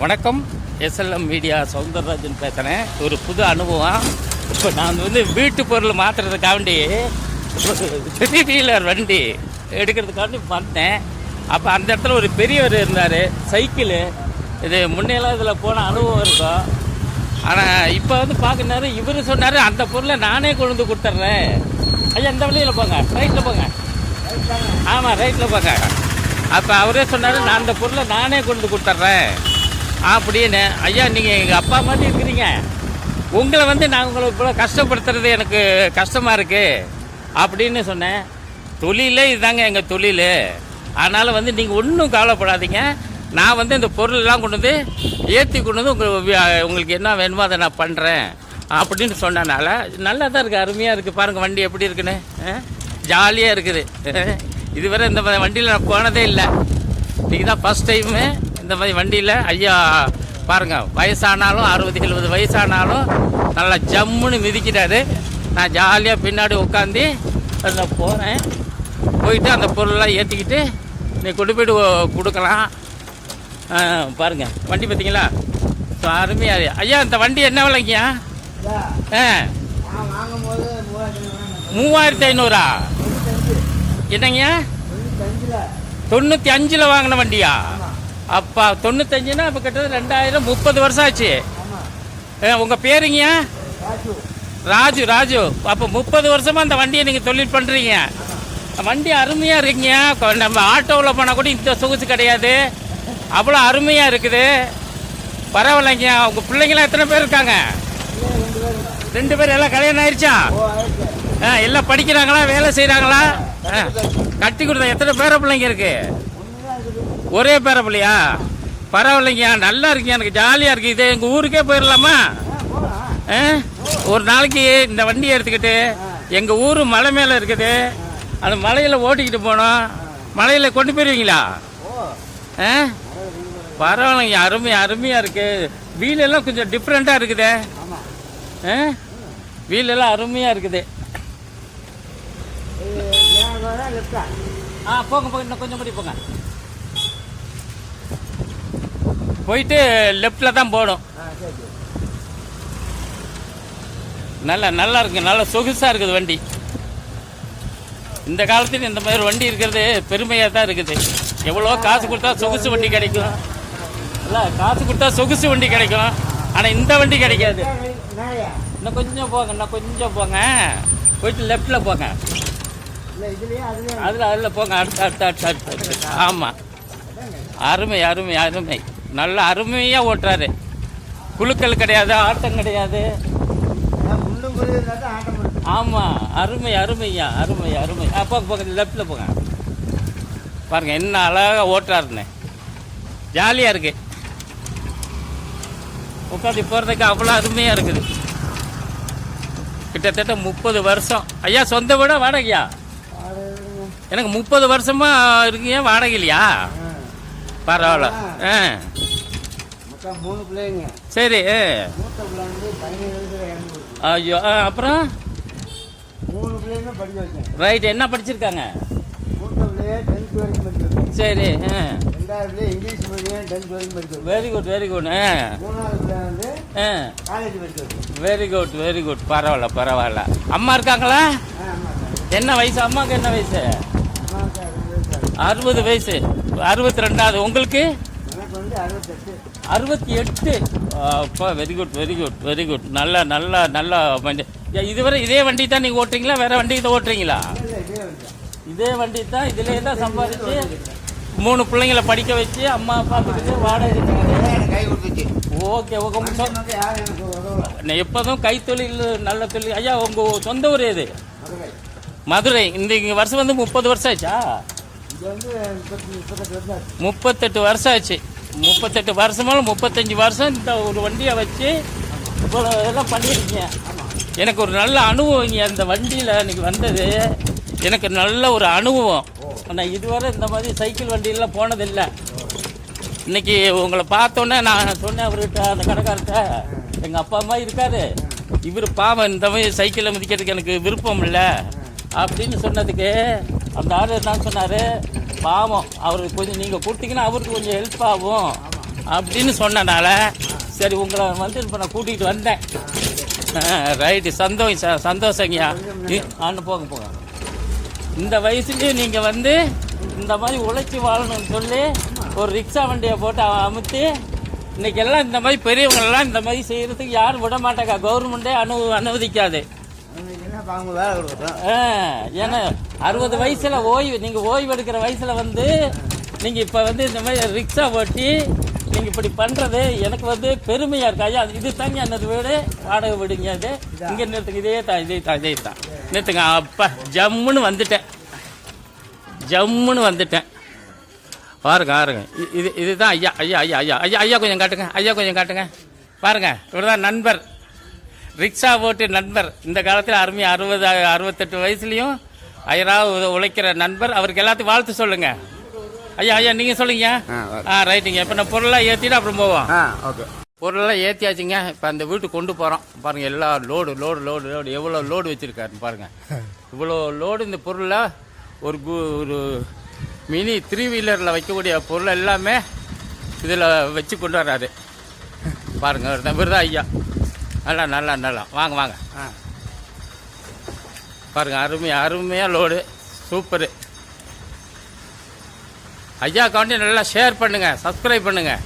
வணக்கம். SLM media Soundararajan பேசுகிறேன் ஒரு புது அனுபவம். இப்போ நான் வந்து வீட்டு பொருள் மாற்றுறதுக்காண்டி த்ரீ வீலர் வண்டி எடுக்கிறதுக்காண்டி வந்தேன். அப்போ அந்த இடத்துல ஒரு பெரியவர் இருந்தார். சைக்கிளு இது முன்னையெல்லாம் இதில் போன அனுபவம் இருக்கும். ஆனால் இப்போ வந்து பார்க்குறாரு இவர் சொன்னார் அந்த பொருளை நானே கொண்டு வந்து கொடுத்துட்றேன். ஐயா இந்த வழியில் போங்க. ரைட்டில் போங்க. ஆமாம் ரைட்டில் போங்க. அப்போ அவரே சொன்னார் நான் அந்த பொருளை நானே கொண்டு கொடுத்துட்றேன். அப்படின்னு. ஐயா நீங்கள் எங்கள் அப்பா மாதிரி இருக்கிறீங்க. உங்களை வந்து நான் உங்களை இவ்வளோ கஷ்டப்படுத்துறது எனக்கு கஷ்டமாக இருக்குது அப்படின்னு சொன்னேன். தொழிலே இதுதாங்க எங்கள் தொழில். அதனால் வந்து நீங்கள் ஒன்றும் கவலைப்படாதீங்க. நான் வந்து இந்த பொருளெல்லாம் கொண்டு வந்து ஏற்றி கொண்டு வந்து உங்களுக்கு உங்களுக்கு என்ன வேணுமோ அதை நான் பண்ணுறேன் அப்படின்னு சொன்னனால நல்லா தான் இருக்குது அருமையாக இருக்குது பாருங்கள் வண்டி எப்படி இருக்குன்னு. ஜாலியாக இருக்குது. இதுவரை இந்த வண்டியில் நான் போனதே இல்லை. நீங்கள் தான் ஃபஸ்ட் டைமு இந்த மாதிரி வண்டியில் ஐயா பாருங்கள் வயசானாலும் அறுபது எழுபது வயசானாலும் நல்லா ஜம்முன்னு மிதிக்கிறாரு. நான் ஜாலியாக பின்னாடி உட்காந்து அதில் போகிறேன் போயிட்டு அந்த பொருளெல்லாம் ஏற்றிக்கிட்டு நீ கொண்டு போயிட்டு கொடுக்கலாம். பாருங்கள் வண்டி பார்த்தீங்களா ஸோ அருமையாக ஐயா இந்த வண்டி என்ன விலைங்கய்யா? ஆ. வாங்கும்போது மூவாயிரத்தி ஐநூறா? என்னங்கய்யா? தொண்ணூற்றி அஞ்சில் வாங்கின வண்டியா? அப்பா தொண்ணூத்தஞ்சுனா இப்போ கிட்டத்தட்ட ரெண்டாயிரம் முப்பது வருஷம் ஆச்சு. உங்கள் பேருங்கய்யா ராஜு. ராஜு ராஜு. அப்போ முப்பது வருஷமாக அந்த வண்டியை நீங்கள் தொழில் பண்ணுறீங்க வண்டி அருமையாக இருக்குங்க நம்ம ஆட்டோவில் போனால் கூட இந்த சொகுசு கிடையாது. அவ்வளோ அருமையாக இருக்குது. பரவாயில்லைங்க உங்கள் பிள்ளைங்களாம் எத்தனை பேர் இருக்காங்க? ரெண்டு பேர் எல்லாம் கல்யாணம் ஆயிடுச்சா ஆ எல்லாம் படிக்கிறாங்களா? வேலை செய்கிறாங்களா கட்டி கொடுத்த எத்தனை பேர பிள்ளைங்க இருக்குது ஒரே பேர பிள்ளையா பரவாயில்லைங்க நல்லா இருக்குங்க எனக்கு ஜாலியாக இருக்குது இது எங்கள் ஊருக்கே போயிடலாமா ஆ ஒரு நாளைக்கு இந்த வண்டியை எடுத்துக்கிட்டு எங்கள் ஊர் மலை மேலே இருக்குது அந்த மலையில் ஓட்டிக்கிட்டு போனோம் மலையில் கொண்டு போயிருவீங்களா ஆ பரவாயில்லைங்க அருமை அருமையாக இருக்குது வீலெல்லாம் கொஞ்சம் டிஃப்ரெண்ட்டாக இருக்குதே ஆ வீலெல்லாம் அருமையாக இருக்குது ஆ போங்க போங்க இன்னும் கொஞ்சம் முடி போங்க போயிட்டு லெஃப்டில் தான் சரி நல்லா நல்லா இருக்கு நல்லா சொகுசாக இருக்குது வண்டி. இந்த காலத்தில் இந்த மாதிரி வண்டி இருக்கிறது பெருமையாக தான் இருக்குது. எவ்வளோ காசு கொடுத்தா சொகுசு வண்டி கிடைக்கும். இல்லை காசு கொடுத்தா சொகுசு வண்டி கிடைக்கும். ஆனால் இந்த வண்டி கிடைக்காது. இன்னும் கொஞ்சம் போங்க இன்னும் கொஞ்சம் போங்க. போயிட்டு லெஃப்டில் போங்க. அதில் அதில் போங்க. அடுத்து அடுத்து அடுத்து அடுத்து ஆமாம் அருமை அருமை அருமை. நல்ல அருமையாக ஓட்டுறாரு. குழுக்கள் கிடையாது ஆட்டம் கிடையாது. முள்ளும் ஆமாம் அருமை அருமையா அருமை அருமை. அப்போ போங்க லெஃப்டில் போங்க. பாருங்க என்ன அழகாக ஓட்டுறாருன்னு. ஜாலியாக இருக்கு. உட்காந்து போகிறதுக்கு அவ்வளோ அருமையாக இருக்குது. கிட்டத்தட்ட முப்பது வருஷம். ஐயா சொந்த வீடா வாடகையா? எனக்கு முப்பது வருஷமா இருக்கீங்க வாடகை இல்லையா பரவாயில்ல. ஆ. மூணு பிள்ளைங்க. சரி ஐயோ அப்புறம்? மூணு பிள்ளைங்க படிக்க வச்சேன் ரைட் என்ன படிச்சிருக்காங்க? சரி ரெண்டாவது இங்கிலீஷ் மீடியம் டென்த் வரைக்கும் படிக்க வச்சேன் வெரி குட் வெரி குட் மூணாவது college very good very good பரவாயில்ல பரவாயில்ல. அம்மா இருக்காங்களா? என்ன வயசு? அம்மாவுக்கு என்ன வயசு? அறுபது வயசு. அறுபத்தி ரெண்டாவது உங்களுக்கு? அறுபத்தி எட்டு. அப்பா very good very good very good நல்ல நல்ல நல்ல வண்டி. இதுவரை இதே வண்டி தான் நீங்கள் ஓட்டுறீங்களா? வேற வண்டி இதை ஓட்டுறீங்களா? இதே வண்டி தான் இதுலேயே தான் சம்பாதிச்சு? மூணு பிள்ளைங்கள படிக்க வச்சு அம்மா அப்பா பார்த்துக்கிட்டு வாடகை இருக்கிறது ஓகே எப்போதும் கைத்தொழில் நல்ல தொழில். ஐயா உங்கள் சொந்த ஊர் எது? மதுரை. இந்த வருஷம் வந்து முப்பது வருஷம் ஆச்சா? முப்பத்தெட்டு வருஷம் ஆச்சு. முப்பத்தெட்டு வருஷம் ஆச்சு முப்பத்தெட்டு வருஷமால முப்பத்தஞ்சு வருஷம் இந்த ஒரு வண்டியை வச்சு இவ்வளோ இதெல்லாம் பண்ணியிருக்கீங்க. எனக்கு ஒரு நல்ல அனுபவம் இங்கே அந்த வண்டியில் இன்றைக்கி வந்தது. எனக்கு நல்ல ஒரு அனுபவம். நான் இதுவரை இந்த மாதிரி சைக்கிள் வண்டியெல்லாம் போனதில்லை. இன்னைக்கு உங்களை பார்த்தோன்னே நான் சொன்னேன் அவர்கிட்ட அந்த கடைக்கார்ட்ட எங்கள் அப்பா அம்மா இருக்காரு. இவர் பாவம் இந்த மாதிரி சைக்கிளை மிதிக்கிறதுக்கு எனக்கு விருப்பம் இல்லை. அப்படின்னு சொன்னதுக்கு அந்த ஆள் என்ன சொன்னார் பாவம் அவருக்கு கொஞ்சம் நீங்கள் கொடுத்தீங்கன்னா அவருக்கு கொஞ்சம் ஹெல்ப் ஆகும். அப்படின்னு சொன்னனால சரி உங்களை வந்து இப்போ நான் கூட்டிகிட்டு வந்தேன். ரைட்டு சந்தோஷம் சந்தோஷங்கய்யா. ஆண்டு போங்க போங்க. இந்த வயசுலேயும் நீங்கள் வந்து இந்த மாதிரி உழைச்சி வாழணும்னு சொல்லி ஒரு ரிக்ஷா வண்டியை போட்டு அவன் அமுத்தி இன்றைக்கெல்லாம் இந்த மாதிரி பெரியவங்களெல்லாம் இந்த மாதிரி செய்கிறதுக்கு யாரும் விட மாட்டாங்க கவர்மெண்ட்டே அனு அனுமதிக்காது. ஏன்னா அறுபது வயசுல ஓய்வு நீங்க ஓய்வு எடுக்கிற வயசுல வந்து நீங்க இப்ப வந்து இந்த மாதிரி ரிக்ஷா ஓட்டி நீங்க இப்படி பண்றது எனக்கு வந்து பெருமையா இருக்கு. ஐயா இது தாங்க என்னது வீடு? வாடகை விடுங்க அது. இங்க நிறுத்துங்க. இதே தான் இதே தான் இதே தான். நிறுத்துங்க. அப்பா ஜம்முன்னு வந்துட்டேன். ஜம்முன்னு வந்துட்டேன். பாருங்க பாருங்க. இது இதுதான் ஐயா ஐயா ஐயா ஐயா ஐயா ஐயா கொஞ்சம் காட்டுங்க. ஐயா கொஞ்சம் காட்டுங்க. பாருங்க இவர்தான் நண்பர். ரிக்ஷா ஓட்டு நண்பர். இந்த காலத்தில் அருமையாக அறுபது அறுபத்தெட்டு வயசுலையும் ஐயராவது உழைக்கிற நண்பர். அவருக்கு எல்லாத்தையும் வாழ்த்து சொல்லுங்க. ஐயா ஐயா நீங்க சொல்லுங்க ஆ, ரைட்டுங்க இப்போ நான் பொருளாக ஏற்றிட்டு அப்புறம் போவோம். ஓகே. பொருளெல்லாம் ஏற்றியாச்சுங்க இப்போ அந்த வீட்டுக்கு கொண்டு போகிறோம் பாருங்கள் எல்லா லோடு லோடு லோடு லோடு. எவ்வளோ லோடு வச்சுருக்காருன்னு பாருங்கள் இவ்வளோ லோடு இந்த பொருளை ஒரு கு- ஒரு மினி த்ரீ வீலரில் வைக்கக்கூடிய பொருள் எல்லாமே இதில் வச்சு கொண்டு வர்றாரு. பாருங்கள் இவர் தான் ஐயா. நல்லா நல்லா நல்லா. வாங்க வாங்க. ஆ. பாருங்கள் அருமையாக அருமையாக லோடு சூப்பரு ஐயா கவுண்டி நல்லா ஷேர் பண்ணுங்கள் சப்ஸ்கிரைப் பண்ணுங்கள்